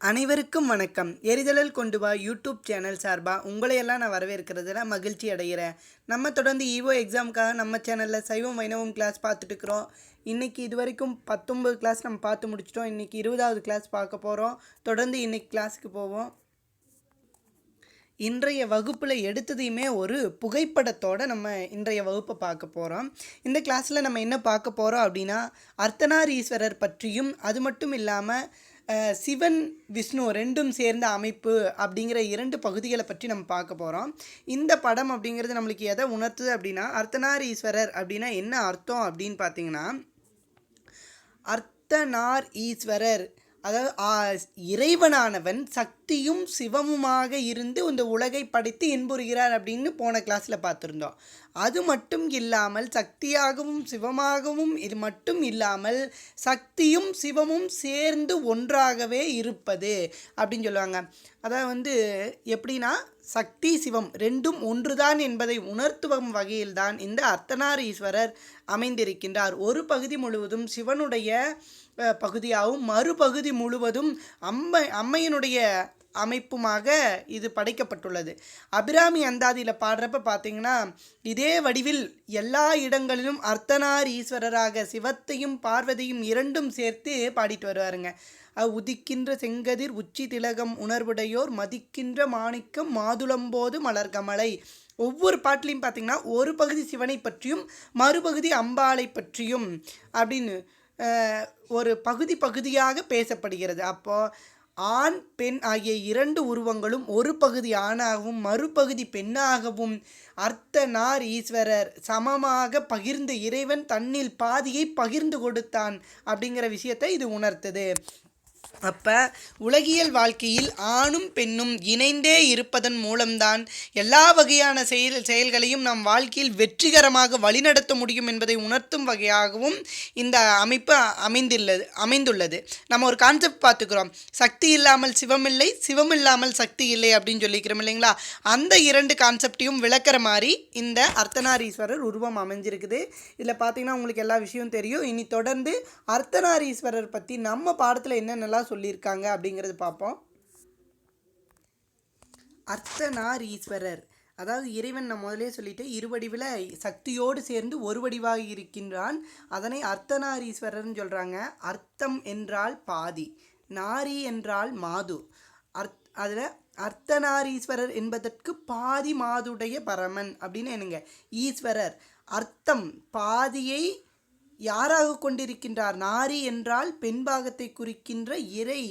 அனைவருக்கும் வணக்கம். எரிதழல் கொண்டு வா யூடியூப் சேனல் சார்பாக உங்களையெல்லாம் நான் வரவேற்கிறதுல மகிழ்ச்சி அடைகிறேன். நம்ம தொடர்ந்து ஈவோ எக்ஸாமுக்காக நம்ம சேனலில் சைவம் வைணவம் கிளாஸ் பார்த்துட்டு இருக்கிறோம். இன்றைக்கி இது வரைக்கும் பத்தொம்பது கிளாஸ் நம்ம பார்த்து முடிச்சிட்டோம். இன்றைக்கி இருபதாவது கிளாஸ் பார்க்க போகிறோம் தொடர்ந்து இன்றைக்கி கிளாஸுக்கு போவோம். இன்றைய வகுப்பில் எடுத்ததையுமே ஒரு புகைப்படத்தோடு நம்ம இன்றைய வகுப்பை பார்க்க போகிறோம் இந்த கிளாஸில் நம்ம என்ன பார்க்க போகிறோம் அப்படின்னா அர்த்தநாரீஸ்வரர் பற்றியும் அது மட்டும் இல்லாமல் சிவன் விஷ்ணு ரெண்டும் சேர்ந்த அமைப்பு அப்படிங்கிற இரண்டு பகுதிகளை பற்றி நம்ம பார்க்க போகிறோம் இந்த படம் அப்படிங்கிறது நம்மளுக்கு எதை உணர்த்துது அப்படின்னா அர்த்தநாரீஸ்வரர் அப்படின்னா என்ன அர்த்தம் அப்படின்னு பார்த்தீங்கன்னா அர்த்தநார் ஈஸ்வரர் அதாவது ஆ, இறைவனானவன் சக்தியும் சிவமுமாக இருந்து இந்த உலகை படைத்து இன்புறுகிறார் அப்படின்னு போன கிளாஸில் பார்த்துருந்தோம். அது மட்டும் இல்லாமல் சக்தியாகவும் சிவமாகவும் இது மட்டும் இல்லாமல் சக்தியும் சிவமும் சேர்ந்து ஒன்றாகவே இருப்பது அப்படின்னு சொல்லுவாங்க. அதாவது வந்து எப்படின்னா சக்தி சிவம் ரெண்டும் ஒன்றுதான் என்பதை உணர்த்துவம் வகையில்தான் இந்த அர்த்தநாரீஸ்வரர் அமைந்திருக்கின்றார். ஒரு பகுதி முழுவதும் சிவனுடைய பகுதியாகவும் மறுபகுதி முழுவதும் அம்மை அம்மையினுடைய அமைப்புமாக இது படைக்கப்பட்டுள்ளது. அபிராமி அந்தாதியில் பாடுறப்ப பார்த்தீங்கன்னா இதே வடிவில் எல்லா இடங்களிலும் அர்த்தனார் ஈஸ்வரராக சிவத்தையும் பார்வதியும் இரண்டும் சேர்த்து பாடிட்டு வருவாருங்க. உதிக்கின்ற செங்கதிர் உச்சி திலகம் உணர்வுடையோர் மதிக்கின்ற மாணிக்கம் மாதுளம்போது மலர்கமலை. ஒவ்வொரு பாட்டிலையும் பார்த்தீங்கன்னா ஒரு பகுதி சிவனை பற்றியும் மறுபகுதி அம்பாளை பற்றியும் அப்படின்னு ஒரு பகுதி பகுதியாக பேசப்படுகிறது. அப்போது ஆண் பெண் ஆகிய இரண்டு உருவங்களும் ஒரு பகுதி ஆணாகவும் மறுபகுதி பெண்ணாகவும் அர்த்தனார் ஈஸ்வரர் சமமாக பகிர்ந்து இறைவன் தன்னில் பாதியை பகிர்ந்து கொடுத்தான் அப்படிங்கிற விஷயத்தை இது உணர்த்துது. அப்போ உலகியல் வாழ்க்கையில் ஆணும் பெண்ணும் இணைந்தே இருப்பதன் மூலம்தான் எல்லா வகையான செயல் செயல்களையும் நம் வாழ்க்கையில் வெற்றிகரமாக வழிநடத்த முடியும் என்பதை உணர்த்தும் வகையாகவும் இந்த அமைப்பு அமைந்துள்ளது அமைந்துள்ளது. நம்ம ஒரு கான்செப்ட் பார்த்துக்கிறோம். சக்தி இல்லாமல் சிவம் இல்லை சிவம் இல்லாமல் சக்தி இல்லை அப்படின்னு சொல்லிக்கிறோம் இல்லைங்களா? அந்த இரண்டு கான்செப்டையும் விளக்குற மாதிரி இந்த அர்த்தநாரீஸ்வரர் உருவம் அமைஞ்சிருக்குது. இதில் பார்த்தீங்கன்னா உங்களுக்கு எல்லா விஷயமும் தெரியும். இனி தொடர்ந்து அர்த்தநாரீஸ்வரர் பற்றி நம்ம பாடத்தில் என்னென்னலாம் சொல்லியிருக்காங்க அப்படிங்கிறது பார்ப்போம். அர்த்தநார் ஈஸ்வரர் அதாவது இறைவன் நான் முதலே சொல்லிட்டு இருவடிவில் சக்தியோடு சேர்ந்து ஒரு வடிவாக இருக்கின்றான். அதனை அர்த்தநாரீஸ்வரர்னு சொல்கிறாங்க அர்த்தம் என்றால் பாதி நாரி என்றால் மாது. அர்த் அதில் அர்த்தநாரீஸ்வரர் என்பதற்கு பாதி மாதுடைய பரமன் அப்படின்னு என்னங்க? ஈஸ்வரர். அர்த்தம் பாதியை யாராக கொண்டிருக்கின்றார்? நாரி என்றால் பெண் பாகத்தை குறிக்கின்ற இறை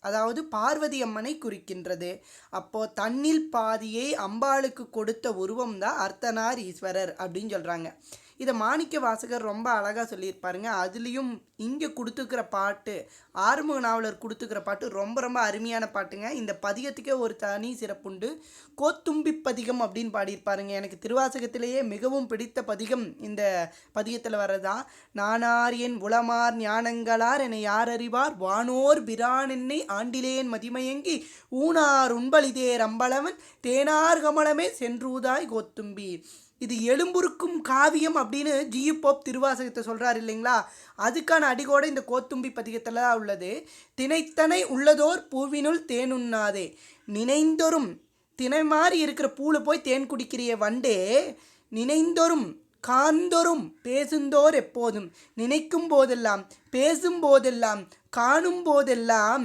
அதாவது பார்வதி அம்மனை குறிக்கின்றது. அப்போ தன்னில் பாதியை அம்பாளுக்கு கொடுத்த உருவம் தான் அர்த்தனார் ஈஸ்வரர் அப்படின்னு சொல்றாங்க. இதை மாணிக்க வாசகர் ரொம்ப அழகாக சொல்லியிருப்பாருங்க. அதுலேயும் இங்கே கொடுத்துக்கிற பாட்டு ஆறுமுக நாவலர் கொடுத்துக்கிற பாட்டு ரொம்ப ரொம்ப அருமையான பாட்டுங்க. இந்த பதிகத்துக்கே ஒரு தனி சிறப்புண்டு. கோத்தும்பி பதிகம் அப்படின்னு பாடியிருப்பாருங்க. எனக்கு திருவாசகத்திலேயே மிகவும் பிடித்த பதிகம் இந்த பதிகத்தில் வர்றதா. நானார் என் உளமார் ஞானங்களார் என்னை யார் அறிவார் வானோர் பிரான் என்னை ஆண்டிலேன் மதிமயங்கி. ஊனார் உண்பலிதேர் அம்பளவன் தேனார் கமலமே சென்றூதாய் கோத்தும்பி. இது எலும்புருக்கும் காவியம் அப்படின்னு ஜியு போப் திருவாசகத்தை சொல்கிறார் இல்லைங்களா? அதுக்கான அடிகோட இந்த கோத்தும்பி பதிகத்தில் தான் உள்ளது. தினைத்தனை உள்ளதோர் பூவினுள் தேனுண்ணாதே. நினைந்தொரும் தினை மாதிரி இருக்கிற பூவில் போய் தேன் குடிக்கிறிய வண்டே. நினைந்தொரும் காண்தொரும் பேசுந்தோர் எப்போதும். நினைக்கும் போதெல்லாம் பேசும் போதெல்லாம் காணும் போதெல்லாம்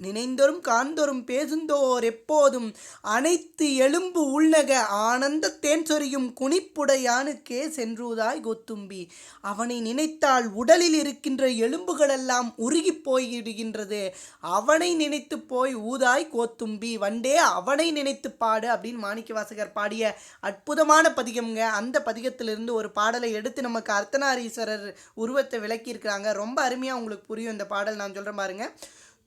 நினைந்தோறும் காந்தோறும் பேசுந்தோர் எப்போதும் அனைத்து எலும்பு உள்நக ஆனந்த தேன் சொரியும் குனிப்புடையானுக்கே சென்றுதாய் கோத்தும்பி. அவனை நினைத்தால் உடலில் இருக்கின்ற எலும்புகளெல்லாம் உருகி போயிடுகின்றது அவனை நினைத்து போய் ஊதாய் கோத்தும்பி. வண்டே அவனை நினைத்து பாடு அப்படின்னு மாணிக்க வாசகர் பாடிய அற்புதமான பதிகம்ங்க. அந்த பதிகத்திலிருந்து ஒரு பாடலை எடுத்து நமக்கு அர்த்தநாரீஸ்வரர் உருவத்தை விளக்கியிருக்கிறாங்க. ரொம்ப அருமையாக உங்களுக்கு புரியும் இந்த பாடல். நான் சொல்கிறேன் பாருங்கள்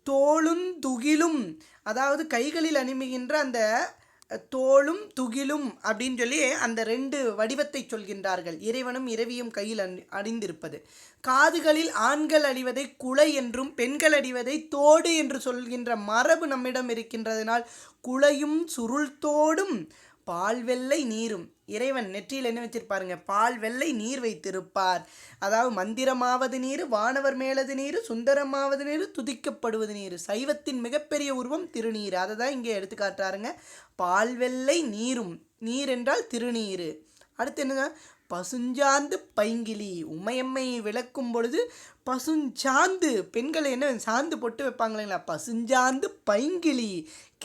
தோளும் துகிலும் அதாவது கைகளில் அணிமுகின்ற அந்த தோளும் துகிலும் அப்படின்னு சொல்லி அந்த ரெண்டு வடிவத்தை சொல்கின்றார்கள். இறைவனும் இரவியும் கையில் அணி அணிந்திருப்பது. காதுகளில் ஆண்கள் அணிவதை குலை என்றும் பெண்கள் அழிவதை தோடு என்று சொல்கின்ற மரபு நம்மிடம் இருக்கின்றதனால் குலையும் சுருள் தோடும் பால் வெள்ளை நீரும். இறைவன் நெற்றியில் என்ன வச்சிருப்பாருங்க? பால் வெள்ளை நீர் வைத்திருப்பார். அதாவது மந்திரமாவது நீர் வானவர் மேலது நீர் சுந்தரமாவது நீர் துதிக்கப்படுவது நீர். சைவத்தின் மிகப்பெரிய உருவம் திருநீர். அதை தான் இங்கே எடுத்து காட்டுறாருங்க பால் வெள்ளை நீரும். நீர் என்றால் திருநீர். அடுத்து என்னங்க பசுஞ்சாந்து பைங்கிலி. உமையம்மை விளக்கும் பொழுது பசுஞ்சாந்து. பெண்கள் என்ன சாந்து பொட்டு வைப்பாங்க இல்லைங்களா பசுஞ்சாந்து பைங்கிளி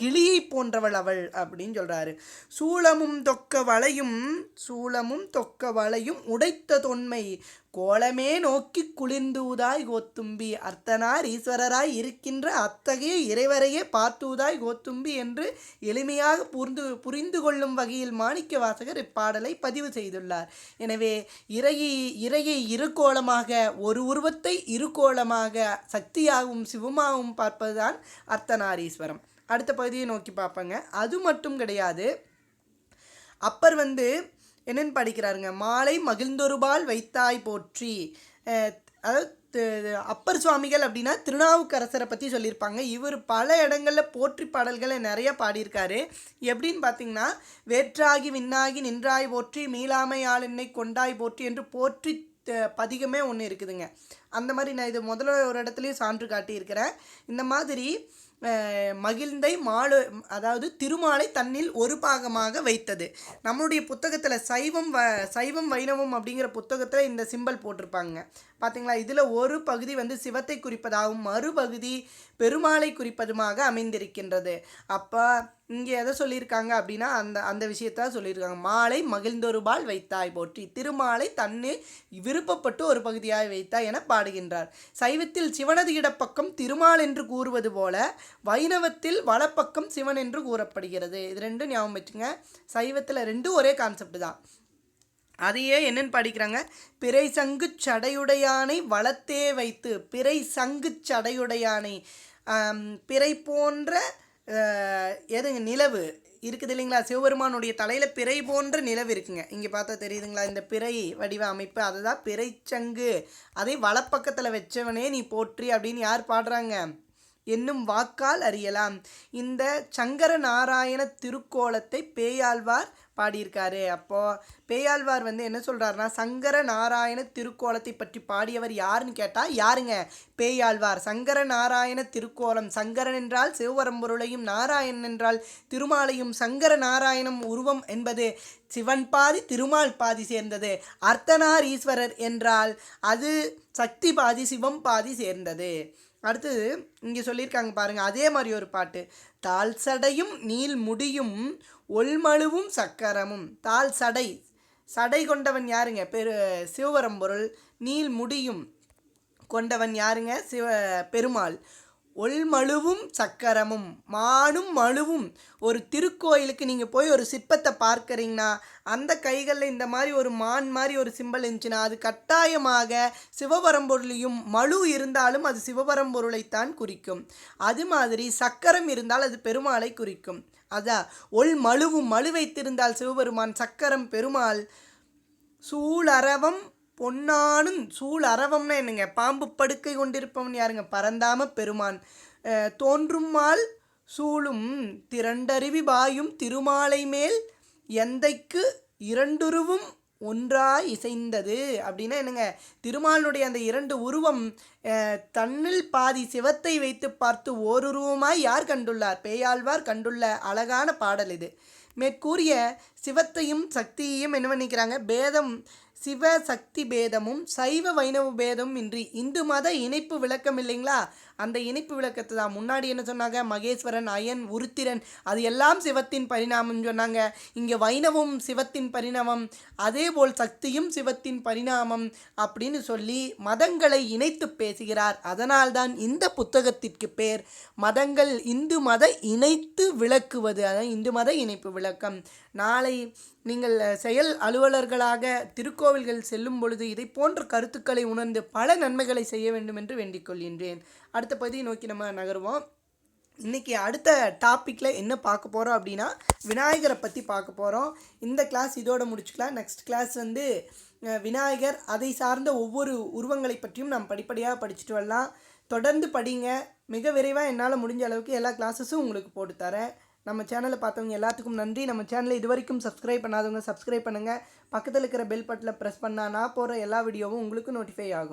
கிளியை போன்றவள் அவள் அப்படின்னு சொல்கிறாரு சூளமும் தொக்க வளையும் சூளமும் தொக்க வளையும் உடைத்த தொன்மை கோலமே நோக்கி குளிர்ந்தூதாய் கோத்தும்பி அர்த்தனார் ஈஸ்வரராய் இருக்கின்ற அத்தகைய இறைவரையே பார்த்தூதாய் கோத்தும்பி என்று எளிமையாக புரிந்து புரிந்து கொள்ளும் வகையில் மாணிக்க வாசகர் இப்பாடலை பதிவு செய்துள்ளார். எனவே இறையை இறையை இரு கோலமாக ஒரு உருவத்தை இருகோளமாக சக்தியாகவும் சிவமாகவும் பார்ப்பதுதான் அர்த்தநாரீஸ்வரம். அடுத்த பகுதியை நோக்கி பார்ப்பங்க. அது மட்டும் கிடையாது. அப்பர் வந்து என்னென்னு படிக்கிறாருங்க. மாலை மகிழ்ந்தொருபால் வைத்தாய் போற்றி. அதாவது அப்பர் சுவாமிகள் அப்படின்னா திருநாவுக்கரசரை பற்றி சொல்லியிருப்பாங்க. இவர் பல இடங்களில் போற்றி பாடல்களை நிறைய பாடியிருக்காரு. எப்படின்னு பார்த்தீங்கன்னா வேற்றாகி விண்ணாகி நின்றாய் போற்றி மீளாமை ஆள் என்னை கொண்டாய் போற்றி என்று போற்றி பதிகமே ஒன்று இருக்குதுங்க. அந்த மாதிரி நான் இது முதல்ல ஒரு இடத்துலையும் சான்று காட்டியிருக்கிறேன். இந்த மாதிரி மகிழ்ந்தை மாலு அதாவது திருமாலை தன்னில் ஒரு பாகமாக வைத்தது. நம்மளுடைய புத்தகத்தில் சைவம் வ சைவம் வைணவம் அப்படிங்கிற புத்தகத்தில் இந்த சிம்பல் போட்டிருப்பாங்க. பார்த்தீங்களா இதில் ஒரு பகுதி வந்து சிவத்தை குறிப்பதாகவும் மறுபகுதி பெருமாளை குறிப்பதுமாக அமைந்திருக்கின்றது. அப்போ இங்கே எதை சொல்லியிருக்காங்க அப்படின்னா அந்த அந்த விஷயத்த சொல்லியிருக்காங்க. மாலை மகிழ்ந்தொருபால் வைத்தாய் போற்றி திருமாலை தன்னே விருப்பப்பட்டு ஒரு பகுதியாய் வைத்தாய் என பாடுகின்றார். சைவத்தில் சிவனது இடப்பக்கம் திருமால் என்று கூறுவது போல வைணவத்தில் வலப்பக்கம் சிவன் என்று கூறப்படுகிறது. இது ரெண்டும் ஞாபகம் வச்சுங்க சைவத்தில் ரெண்டும் ஒரே கான்செப்ட் தான். அதையே என்னன்னு படிக்கிறாங்க? பிறை சங்கு சடையுடையானை வளத்தே வைத்து பிறை சங்கு சடையுடையானை பிறை போன்ற எதுங்க நிலவு இருக்குது இல்லைங்களா? சிவபெருமானுடைய தலையில் பிறை போன்ற நிலவு இருக்குங்க. இங்கே பார்த்தா தெரியுதுங்களா? இந்த பிறை வடிவ அமைப்பு அதுதான் பிறைச்சங்கு அதை வலப்பக்கத்தில் வச்சவனே நீ போற்றி அப்படின்னு யார் பாடுறாங்க? என்னும் வாக்கால் அறியலாம். இந்த சங்கர நாராயண திருக்கோலத்தை பேயாழ்வார் பாடியிருக்காரு. அப்போ பேயாழ்வார் வந்து என்ன சொல்கிறாருன்னா சங்கர நாராயண திருக்கோலத்தை பற்றி பாடியவர் யாருன்னு கேட்டால் யாருங்க? பேயாழ்வார். சங்கர நாராயண திருக்கோலம் சங்கரன் என்றால் சிவபரம்பொருளையும் நாராயணன் என்றால் திருமாலையும் சங்கர நாராயணம் உருவம் என்பது சிவன் பாதி திருமால் பாதி சேர்ந்தது. அர்த்தனார் ஈஸ்வரர் என்றால் அது சக்தி பாதி சிவம் பாதி சேர்ந்தது. அடுத்தது இங்கே சொல்லியிருக்காங்க பாருங்கள் அதே மாதிரி ஒரு பாட்டு. தால் சடையும் நீள் முடியும் ஒல்மழுவும் சக்கரமும். தால் சடை. சடை கொண்டவன் யாருங்க? பெரு சிவபரம்பொருள். நீள் முடியும் கொண்டவன் யாருங்க? சிவ பெருமாள். ஒல்மழுவும் சக்கரமும் மானும் மழுவும். ஒரு திருக்கோயிலுக்கு நீங்கள் போய் ஒரு சிற்பத்தை பார்க்குறீங்கன்னா அந்த கைகளில் இந்த மாதிரி ஒரு மான் மாதிரி ஒரு சிம்பல் இருந்துச்சுன்னா அது கட்டாயமாக சிவபரம்பொருளையும் மழு இருந்தாலும் அது சிவபரம்பொருளைத்தான் குறிக்கும். அது மாதிரி சக்கரம் இருந்தால் அது பெருமாளை குறிக்கும். அதான் ஒல் மழுவும் மழு வைத்திருந்தால் சிவபெருமான் சக்கரம் பெருமாள் சூழரவம் பொன்னானும் சூழ் அரவம்னா என்னங்க? பாம்பு படுக்கை கொண்டிருப்பவன் யாருங்க? பரந்தாம பெருமான். தோன்றும்மாள் சூழும் சூளும் திரண்டருவி பாயும் திருமாலை மேல் எந்தைக்கு இரண்டுருவும் ஒன்றாய் இசைந்தது. அப்படின்னா என்னங்க? திருமாலுடைய அந்த இரண்டு உருவம் தன்னில் பாதி சிவத்தை வைத்து பார்த்து ஓருருவமாய் யார் கண்டுள்ளார்? பேயாழ்வார் கண்டுள்ள அழகான பாடல் இது. மேற்கூறிய சிவத்தையும் சக்தியையும் என்ன பண்ணிக்கிறாங்க? பேதம் சிவ சக்தி பேதமும் சைவ வைணவ பேதமும் இன்றி இந்து மத இணைப்பு விளக்கம் இல்லைங்களா அந்த இணைப்பு விளக்கத்தை தான். முன்னாடி என்ன சொன்னாங்க? மகேஸ்வரன் அயன் உருத்திரன் அது எல்லாம் சிவத்தின் பரிணாமம் சொன்னாங்க. இங்கே வைணவம் சிவத்தின் பரிணாமம் அதே போல் சக்தியும் சிவத்தின் பரிணாமம் அப்படின்னு சொல்லி மதங்களை இணைத்து பேசுகிறார். அதனால்தான் இந்த புத்தகத்திற்கு பேர். மதங்கள் இந்து மத இணைத்து விளக்குவது. அதான் இந்து மத இணைப்பு விளக்கம். நாளை நீங்கள் செயல் அலுவலர்களாக திருக்கோவில்கள் செல்லும் பொழுது இதை போன்ற கருத்துக்களை உணர்ந்து பல நன்மைகளை செய்ய வேண்டும் என்று வேண்டிக் கொள்கின்றேன். அடுத்த பகுதியை நோக்கி நம்ம நகருவோம். இன்றைக்கி அடுத்த டாப்பிக்கில் என்ன பார்க்க போகிறோம் அப்படின்னா விநாயகரை பற்றி பார்க்க போகிறோம் இந்த கிளாஸ் இதோட முடிச்சுக்கலாம். நெக்ஸ்ட் கிளாஸ் வந்து விநாயகர் அதை சார்ந்த ஒவ்வொரு உருவங்களை பற்றியும் நாம் படிப்படியாக படிச்சுட்டு வரலாம். தொடர்ந்து படிங்க. மிக விரைவாக என்னால் முடிஞ்ச அளவுக்கு எல்லா கிளாஸஸும் உங்களுக்கு போட்டு தரேன். நம்ம சேனலை பார்த்தவங்க எல்லாத்துக்கும் நன்றி. நம்ம சேனலை இது வரைக்கும் சப்ஸ்கிரைப் பண்ணாதவங்க சப்ஸ்கிரைப் பண்ணுங்கள் பக்கத்தில் இருக்கிற பெல் பட்டனை ப்ரெஸ் பண்ணால் நான் போகிற எல்லா வீடியோவும் உங்களுக்கு நோட்டிஃபை ஆகும்.